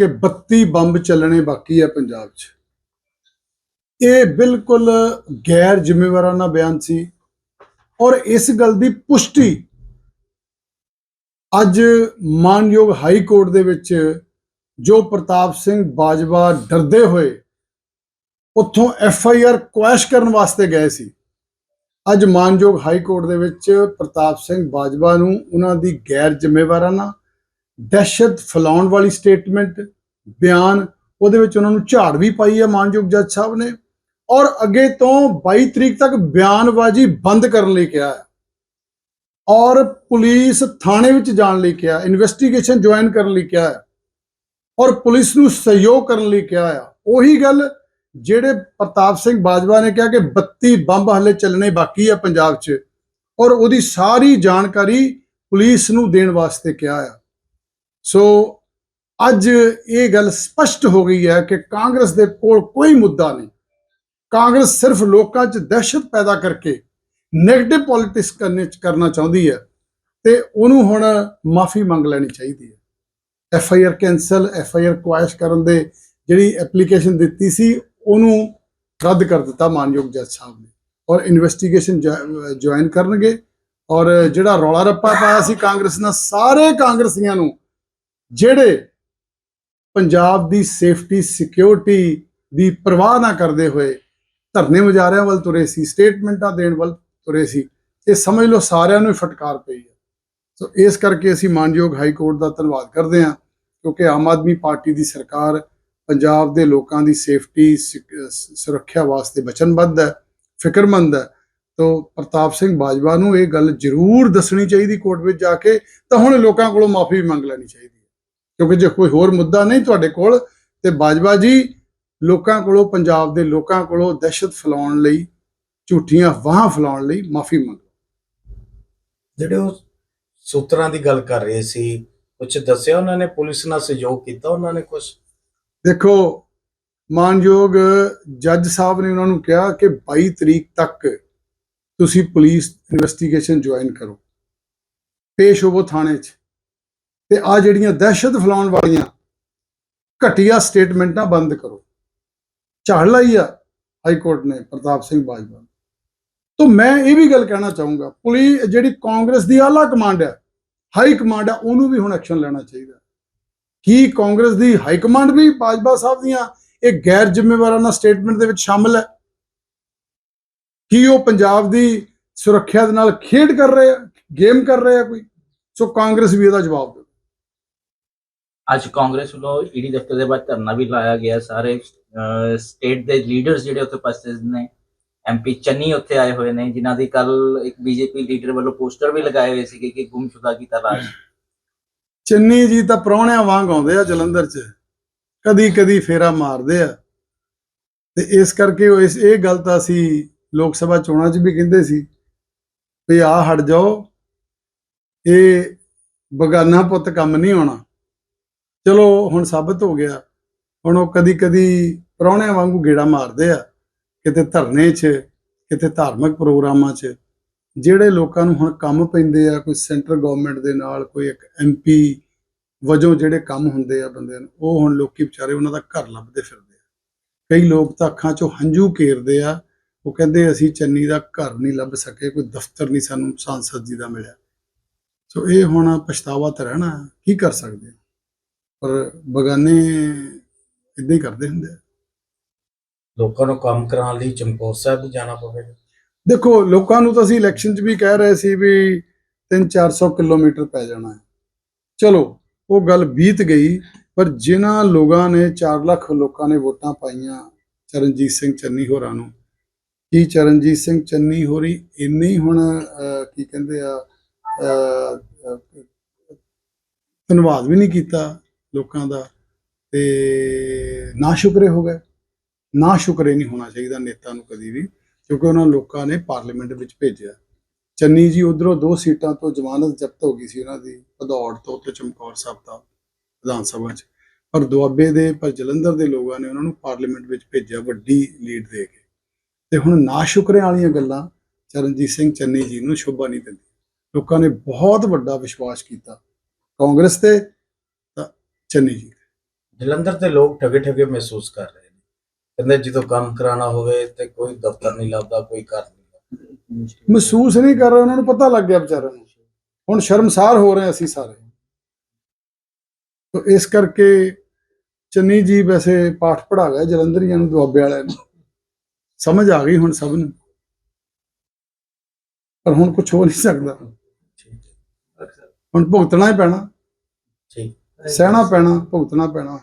ਕਿ 32 ਬੰਬ ਚੱਲਣੇ ਬਾਕੀ ਹੈ ਪੰਜਾਬ 'ਚ। ਇਹ ਬਿਲਕੁਲ ਗੈਰ ਜ਼ਿੰਮੇਵਾਰਾਨਾ ਬਿਆਨ ਸੀ ਔਰ ਇਸ ਗੱਲ ਦੀ ਪੁਸ਼ਟੀ ਅੱਜ ਮਾਨਯੋਗ ਹਾਈ ਕੋਰਟ ਦੇ ਵਿੱਚ ਜੋ ਪ੍ਰਤਾਪ ਸਿੰਘ ਬਾਜਵਾ ਡਰਦੇ ਹੋਏ ਉੱਥੋਂ ਐਫ ਆਈ ਆਰ ਕੁਐਸ਼ ਕਰਨ ਵਾਸਤੇ ਗਏ ਸੀ। ਅੱਜ ਮਾਨਯੋਗ ਹਾਈ ਕੋਰਟ ਦੇ ਵਿੱਚ ਪ੍ਰਤਾਪ ਸਿੰਘ ਬਾਜਵਾ ਨੂੰ ਉਹਨਾਂ ਦੀ ਗੈਰ ਜ਼ਿੰਮੇਵਾਰਾਨਾ ਦਹਿਸ਼ਤ ਫੈਲਾਉਣ ਵਾਲੀ ਸਟੇਟਮੈਂਟ ਬਿਆਨ, ਉਹਦੇ ਵਿੱਚ ਉਹਨਾਂ ਨੂੰ ਝਾੜ ਵੀ ਪਾਈ ਹੈ ਮਾਨਯੋਗ ਜੱਜ ਸਾਹਿਬ ਨੇ। ਔਰ ਅੱਗੇ ਤੋਂ 22 ਤਰੀਕ ਤੱਕ ਬਿਆਨਬਾਜ਼ੀ ਬੰਦ ਕਰਨ ਲਈ ਕਿਹਾ ਹੈ। ਔਰ ਪੁਲਿਸ ਥਾਣੇ ਵਿੱਚ ਜਾਣ ਲਈ ਕਿਹਾ ਇਨਵੈਸਟੀਗੇਸ਼ਨ ਜੁਆਇਨ ਕਰਨ ਲਈ ਕਿਹਾ ਹੈ। ਔਰ ਪੁਲਿਸ ਨੂੰ ਸਹਿਯੋਗ ਕਰਨ ਲਈ ਕਿਹਾ ਹੈ। ਉਹੀ ਗੱਲ ਜਿਹੜੇ ਪ੍ਰਤਾਪ ਸਿੰਘ ਬਾਜਵਾ ਨੇ ਕਿਹਾ ਕਿ 32 ਬੰਬ ਹਲੇ ਚੱਲਣੇ ਬਾਕੀ ਆ ਪੰਜਾਬ 'ਚ। ਔਰ ਉਹਦੀ ਸਾਰੀ ਜਾਣਕਾਰੀ ਪੁਲਿਸ ਨੂੰ ਦੇਣ ਵਾਸਤੇ ਕਿਹਾ ਆ ਸੋ ਅੱਜ ਇਹ ਗੱਲ ਸਪਸ਼ਟ ਹੋ ਗਈ ਹੈ ਕਿ ਕਾਂਗਰਸ ਦੇ ਕੋਲ ਕੋਈ ਮੁੱਦਾ ਨਹੀਂ। ਕਾਂਗਰਸ ਸਿਰਫ ਲੋਕਾਂ 'ਚ ਦਹਿਸ਼ਤ ਪੈਦਾ ਕਰਕੇ 네ਗੇਟਿਵ ਪੋਲਿਟਿਕਸ ਕਰਨੇ ਕਰਨਾ ਚਾਹੁੰਦੀ ਹੈ ਤੇ ਉਹਨੂੰ ਹੁਣ ਮਾਫੀ ਮੰਗ ਲੈਣੀ ਚਾਹੀਦੀ ਹੈ। F I R cancel F I ਆਰ ਕੁਐਸ਼ ਕਰਨ ਦੇ ਜਿਹੜੀ ਐਪਲੀਕੇਸ਼ਨ ਦਿੱਤੀ ਸੀ, ਉਹਨੂੰ ਰੱਦ ਕਰ ਦਿੱਤਾ ਮਾਨਯੋਗ ਜੱਜ ਸਾਹਿਬ ਨੇ ਔਰ ਇਨਵੈਸਟੀਗੇਸ਼ਨ ਜੁਆਇਨ ਕਰਨਗੇ ਔਰ ਜਿਹੜਾ ਰੌਲਾ ਰੱਪਾ ਪਾਇਆ ਸੀ ਕਾਂਗਰਸ ਨਾਲ, ਸਾਰੇ ਕਾਂਗਰਸੀਆਂ ਨੂੰ ਜਿਹੜੇ ਪੰਜਾਬ ਦੀ ਸੇਫਟੀ ਸਿਕਿਉਰਿਟੀ ਦੀ ਪਰਵਾਹ ਨਾ ਕਰਦੇ ਹੋਏ ਧਰਨੇ ਮੁਜ਼ਾਰਿਆਂ ਵੱਲ ਤੁਰੇ ਸੀ ਸਟੇਟਮੈਂਟਾਂ ਦੇਣ ਵੱਲ ਤੁਰੇ ਸੀ, ਇਹ ਸਮਝ ਲਓ ਸਾਰਿਆਂ ਨੂੰ ਹੀ ਫਟਕਾਰ ਪਈ ਹੈ। ਸੋ ਇਸ ਕਰਕੇ ਅਸੀਂ ਮਾਨਯੋਗ ਹਾਈ ਕੋਰਟ ਦਾ ਧੰਨਵਾਦ ਕਰਦੇ ਹਾਂ, ਕਿਉਂਕਿ ਆਮ ਆਦਮੀ ਪਾਰਟੀ ਦੀ ਸਰਕਾਰ ਪੰਜਾਬ ਦੇ ਲੋਕਾਂ ਦੀ ਸੇਫਟੀ ਸੁਰੱਖਿਆ ਵਾਸਤੇ ਵਚਨਬੱਧ ਹੈ, ਫਿਕਰਮੰਦ ਹੈ। ਤੋਂ ਪ੍ਰਤਾਪ ਸਿੰਘ ਬਾਜਵਾ ਨੂੰ ਇਹ ਗੱਲ ਜ਼ਰੂਰ ਦੱਸਣੀ ਚਾਹੀਦੀ ਕੋਰਟ ਵਿੱਚ ਜਾ ਕੇ, ਤਾਂ ਹੁਣ ਲੋਕਾਂ ਕੋਲੋਂ ਮਾਫੀ ਵੀ ਮੰਗ ਲੈਣੀ ਚਾਹੀਦੀ ਕਿਉਂਕਿ ਜੇ ਕੋਈ ਹੋਰ ਮੁੱਦਾ ਨਹੀਂ ਤੁਹਾਡੇ ਕੋਲ ਤੇ ਬਾਜਵਾ ਜੀ ਲੋਕਾਂ ਕੋਲੋਂ ਪੰਜਾਬ ਦੇ ਲੋਕਾਂ ਕੋਲੋਂ ਦਹਿਸ਼ਤ ਫੈਲਾਉਣ ਲਈ ਝੂਠੀਆਂ ਵਾਹਾਂ ਫੈਲਾਉਣ ਲਈ ਮਾਫੀ ਮੰਗੋ ਜਿਹੜੇ ਉਹ ਸੂਤਰਾਂ ਦੀ ਗੱਲ ਕਰ ਰਹੇ ਸੀ ਕੁਝ ਦੱਸਿਆ ਉਹਨਾਂ ਨੇ ਪੁਲਿਸ ਨਾਲ ਸਹਿਯੋਗ ਕੀਤਾ ਉਹਨਾਂ ਨੇ ਕੁਝ ਦੇਖੋ ਮਾਨਯੋਗ ਜੱਜ ਸਾਹਿਬ ਨੇ ਉਹਨਾਂ ਨੂੰ ਕਿਹਾ ਕਿ 22 ਤਰੀਕ ਤੱਕ ਤੁਸੀਂ ਪੁਲਿਸ ਇਨਵੈਸਟੀਗੇਸ਼ਨ ਜੁਆਇਨ ਕਰੋ। ਪੇਸ਼ ਹੋਵੋ ਥਾਣੇ 'ਚ। ਤੇ ਆ ਜਿਹੜੀਆਂ ਦਹਿਸ਼ਤ ਫੈਲਾਉਣ ਵਾਲੀਆਂ ਘਟੀਆ ਸਟੇਟਮੈਂਟਾਂ ਬੰਦ ਕਰੋ। ਝਾੜ ਲਾਈ ਆ ਹਾਈ ਕੋਰਟ ਨੇ ਪ੍ਰਤਾਪ ਸਿੰਘ ਬਾਜਵਾ। ਨੂੰ। ਤਾਂ ਮੈਂ ਇਹ ਵੀ ਗੱਲ ਕਹਿਣਾ ਚਾਹੂੰਗਾ, ਪੁਲਿਸ ਜਿਹੜੀ ਕਾਂਗਰਸ ਦੀ ਆਲਾ ਕਮਾਂਡ ਹੈ, ਹਾਈ ਕਮਾਂਡ ਹੈ ਉਹਨੂੰ ਵੀ ਹੁਣ ਐਕਸ਼ਨ ਲੈਣਾ ਚਾਹੀਦਾ। ਕੀ ਕਾਂਗਰਸ ਦੀ ਹਾਈ ਕਮਾਂਡ ਵੀ ਬਾਜਵਾ ਸਾਹਿਬ ਦੀਆਂ ਇਹ ਗੈਰ ਜ਼ਿੰਮੇਵਾਰਾਨਾ ਸਟੇਟਮੈਂਟ ਦੇ ਵਿੱਚ ਸ਼ਾਮਲ ਹੈ? ਕੀ ਉਹ ਪੰਜਾਬ ਦੀ ਸੁਰੱਖਿਆ ਦੇ ਨਾਲ ਖੇਡ ਕਰ ਰਹੇ ਆ, ਗੇਮ ਕਰ ਰਹੇ ਆ ਕੋਈ? ਸੋ ਕਾਂਗਰਸ ਵੀ ਇਹਦਾ ਜਵਾਬ ਦੇ ਅੱਜ ਕਾਂਗਰਸ ਵੱਲੋਂ ਈਡੀ ਦਫ਼ਤਰ ਦੇ ਬਾਅਦ ਧਰਨਾ ਵੀ ਲਾਇਆ ਗਿਆ। ਸਾਰੇ ਸਟੇਟ ਦੇ ਲੀਡਰਸ ਜਿਹੜੇ ਉੱਥੇ ਉਪਸਥਿਤ ਨੇ ਐਮਪੀ ਚੰਨੀ ਉੱਥੇ ਆਏ ਹੋਏ ਨੇ, ਜਿਨ੍ਹਾਂ ਦੀ ਕੱਲ ਇੱਕ ਬੀਜੇਪੀ ਲੀਡਰ ਵੱਲੋਂ ਪੋਸਟਰ ਵੀ ਲਗਾਏ ਹੋਏ ਸੀਗੇ ਕਿ ਗੁੰਮਸ਼ੁਦਾ ਕੀਤਾ ਰਾਜ। ਚੰਨੀ ਜੀ ਤਾਂ ਪ੍ਰਾਹੁਣਿਆਂ ਵਾਂਗ ਆਉਂਦੇ ਆ ਜਲੰਧਰ 'ਚ। ਕਦੀ ਕਦੀ ਫੇਰਾ ਮਾਰਦੇ ਆ। ਤੇ ਇਸ ਕਰਕੇ ਉਹ ਇਸ, ਇਹ ਗੱਲ ਤਾਂ ਅਸੀਂ ਲੋਕ ਸਭਾ ਚੋਣਾਂ 'ਚ ਵੀ ਕਹਿੰਦੇ ਸੀ ਵੀ ਆ ਹਟ ਜਾਓ। ਇਹ ਬਗਾਨਾ ਪੁੱਤ ਕੰਮ ਨਹੀਂ ਹੋਣਾ। ਚਲੋ ਹੁਣ ਸਾਬਤ ਹੋ ਗਿਆ। ਹੁਣ ਉਹ ਕਦੀ ਕਦੀ ਪ੍ਰਾਹੁਣਿਆਂ ਵਾਂਗੂ ਗੇੜਾ ਮਾਰਦੇ ਆ, ਕਿਤੇ ਧਰਨੇ 'ਚ, ਕਿਤੇ ਧਾਰਮਿਕ ਪ੍ਰੋਗਰਾਮਾਂ 'ਚ। ਜਿਹੜੇ ਲੋਕਾਂ ਨੂੰ ਹੁਣ ਕੰਮ ਪੈਂਦੇ ਆ, ਕੋਈ ਸੈਂਟਰ ਗਵਰਨਮੈਂਟ ਦੇ ਨਾਲ, ਕੋਈ ਇੱਕ ਐਮਪੀ ਵਜੋਂ ਜਿਹੜੇ ਕੰਮ ਹੁੰਦੇ ਆ ਬੰਦਿਆਂ ਨੂੰ, ਉਹ ਹੁਣ ਲੋਕੀ ਵਿਚਾਰੇ ਉਹਨਾਂ ਦਾ ਘਰ ਲੱਭਦੇ ਫਿਰਦੇ ਆ। ਕਈ ਲੋਕ ਤਾਂ ਅੱਖਾਂ 'ਚੋਂ ਹੰਝੂ ਕੇਰਦੇ ਆ, ਉਹ ਕਹਿੰਦੇ ਅਸੀਂ ਚੰਨੀ ਦਾ ਘਰ ਨਹੀਂ ਲੱਭ ਸਕੇ, ਕੋਈ ਦਫ਼ਤਰ ਨਹੀਂ ਸਾਨੂੰ ਸਾਂਸਦ ਜੀ ਦਾ ਮਿਲਿਆ। ਸੋ ਇਹ ਹੁਣ ਪਛਤਾਵਾ ਤਾਂ ਰਹਿਣਾ, ਕੀ ਕਰ ਸਕਦੇ ਆ? ਪਰ ਬਗਾਨੇ ਇਦਾਂ ਹੀ ਕਰਦੇ ਹੁੰਦੇ ਆ। ਲੋਕਾਂ ਨੂੰ ਕੰਮ ਕਰਾਉਣ ਲਈ ਚਮਕੌਰ ਸਾਹਿਬ ਵੀ ਜਾਣਾ ਪਵੇਗਾ। ਦੇਖੋ ਲੋਕਾਂ ਨੂੰ ਤਾਂ ਅਸੀਂ ਇਲੈਕਸ਼ਨ 'ਚ ਵੀ ਕਹਿ ਰਹੇ ਸੀ ਵੀ 3-400 ਕਿਲੋਮੀਟਰ ਪੈ ਜਾਣਾ ਹੈ। ਚਲੋ ਉਹ ਗੱਲ ਬੀਤ ਗਈ ਪਰ ਜਿਨ੍ਹਾਂ ਲੋਕਾਂ ਨੇ 4 ਲੱਖ ਲੋਕਾਂ ਨੇ ਵੋਟਾਂ ਪਾਈਆਂ ਚਰਨਜੀਤ ਸਿੰਘ ਚੰਨੀ ਹੋਰਾਂ ਨੂੰ ਕੀ ਚਰਨਜੀਤ ਸਿੰਘ ਚੰਨੀ ਹੋਰੀ ਇੰਨੇ ਹੀ ਹੁਣ ਕੀ ਕਹਿੰਦੇ ਆ ਧੰਨਵਾਦ ਵੀ ਨਹੀਂ ਕੀਤਾ? ਲੋਕਾਂ ਦਾ ਤੇ ਨਾ ਸ਼ੁਕਰੇ ਹੋ ਗਏ। ਨਾ ਸ਼ੁਕਰੇ ਨਹੀਂ ਹੋਣਾ ਚਾਹੀਦਾ ਨੇਤਾ ਨੂੰ ਕਦੀ ਵੀ, ਕਿਉਂਕਿ ਉਹਨਾਂ ਲੋਕਾਂ ਨੇ ਪਾਰਲੀਮੈਂਟ ਵਿੱਚ ਭੇਜਿਆ। ਚੰਨੀ ਜੀ ਉਧਰੋਂ ਦੋ ਸੀਟਾਂ ਤੋਂ ਜ਼ਮਾਨਤ ਜ਼ਬਤ ਹੋ ਗਈ ਸੀ ਉਹਨਾਂ ਦੀ, ਭਦੌੜ ਤੋਂ ਤੇ ਚਮਕੌਰ ਸਾਹਿਬ ਦਾ ਵਿਧਾਨ ਸਭਾ 'ਚ। ਪਰ ਦੁਆਬੇ ਦੇ, ਪਰ ਜਲੰਧਰ ਦੇ ਲੋਕਾਂ ਨੇ ਉਹਨਾਂ ਨੂੰ ਪਾਰਲੀਮੈਂਟ ਵਿੱਚ ਭੇਜਿਆ ਵੱਡੀ ਲੀਡ ਦੇ ਕੇ। ਤੇ ਹੁਣ ਨਾ ਨਾਸ਼ੁਕਰੇ ਵਾਲੀਆਂ ਗੱਲਾਂ ਚਰਨਜੀਤ ਸਿੰਘ ਚੰਨੀ ਜੀ ਨੂੰ ਸ਼ੋਭਾ ਨਹੀਂ ਦਿੰਦੀ। ਲੋਕਾਂ ਨੇ ਬਹੁਤ ਵੱਡਾ ਵਿਸ਼ਵਾਸ ਕੀਤਾ। ਕਾਂਗਰਸ ਤੇ ਚੰਨੀ ਜੀ। ਜਲੰਧਰ ਦੇ ਲੋਕ ਠਗੇ ਠਗੇ ਮਹਿਸੂਸ ਕਰ ਰਹੇ ਨੇ। ਕਹਿੰਦੇ ਜਦੋਂ ਕੰਮ ਕਰਾਉਣਾ ਹੋਵੇ ਤੇ ਕੋਈ ਦਫ਼ਤਰ ਨਹੀਂ ਲੱਭਦਾ ਕੋਈ ਘਰ ਨਹੀਂ ਮਹਿਸੂਸ ਨਹੀਂ ਕਰ ਰਹੇ ਉਹਨਾਂ ਨੂੰ ਪਤਾ ਲੱਗ ਗਿਆ ਵਿਚਾਰਿਆਂ ਨੂੰ। ਹੁਣ ਸ਼ਰਮਸਾਰ ਹੋ ਰਹੇ ਅਸੀਂ ਸਾਰੇ। ਤੋ ਇਸ ਕਰਕੇ ਚੰਨੀ ਜੀ ਵੈਸੇ ਪਾਠ ਪੜਾ ਗਿਆ ਜਲੰਧਰੀਆਂ ਨੂੰ ਦੁਆਬੇ ਵਾਲਿਆਂ ਨੂੰ। ਸਮਝ ਆ ਗਈ ਹੁਣ ਸਭ ਨੂੰ। ਪਰ ਹੁਣ ਕੁਝ ਹੋ ਨਹੀਂ ਸਕਦਾ। ਠੀਕ ਹੈ। ਹੁਣ ਭੁਗਤਣਾ ਹੀ ਪੈਣਾ। ਠੀਕ। ਸਹਿਣਾ ਪੈਣਾ ਭੁਗਤਣਾ ਪੈਣਾ।